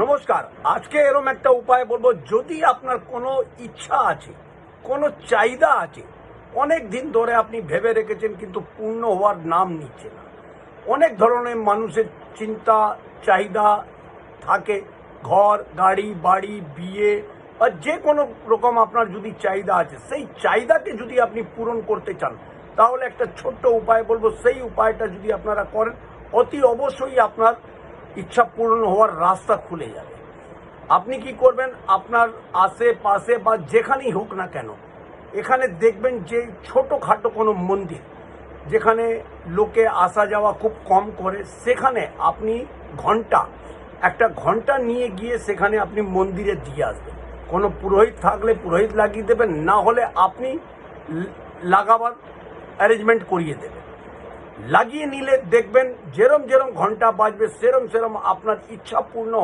নমস্কার। আজকে এরম একটা উপায় বলব, যদি আপনার কোনো ইচ্ছা আছে, কোনো চাহিদা আছে, অনেক দিন ধরে আপনি ভেবে রেখেছেন কিন্তু পূর্ণ হওয়ার নাম নিচ্ছে না। অনেক ধরনের মানুষের চিন্তা, চাহিদা থাকে। ঘর, গাড়ি, বাড়ি, বিয়ে বা যে কোনো রকম আপনার যদি চাহিদা আছে, সেই চাহিদাকে যদি আপনি পূরণ করতে চান, তাহলে একটা ছোট্ট উপায় বলব, সেই উপায়টা যদি আপনারা করেন, অতি অবশ্যই আপনার ইচ্ছা পূরণ হওয়ার রাস্তা খুলে যাবে। আপনি কি করবেন? আপনার আশেপাশে বা যেখানেই হোক না কেন, এখানে দেখবেন যে ছোটোখাটো কোনো মন্দির, যেখানে লোকে আসা যাওয়া খুব কম করে, সেখানে আপনি ঘণ্টা, একটা ঘণ্টা নিয়ে গিয়ে সেখানে আপনি মন্দিরে দিয়ে আসবেন। কোনো পুরোহিত থাকলে পুরোহিত লাগিয়ে দেবেন, না হলে আপনি লাগাবার অ্যারেঞ্জমেন্ট করিয়ে দেবেন। লাগিয়ে নিলে দেখবেন যেরম যেরম ঘণ্টা বাজবে সেরম সেরম আপনার ইচ্ছা পূর্ণ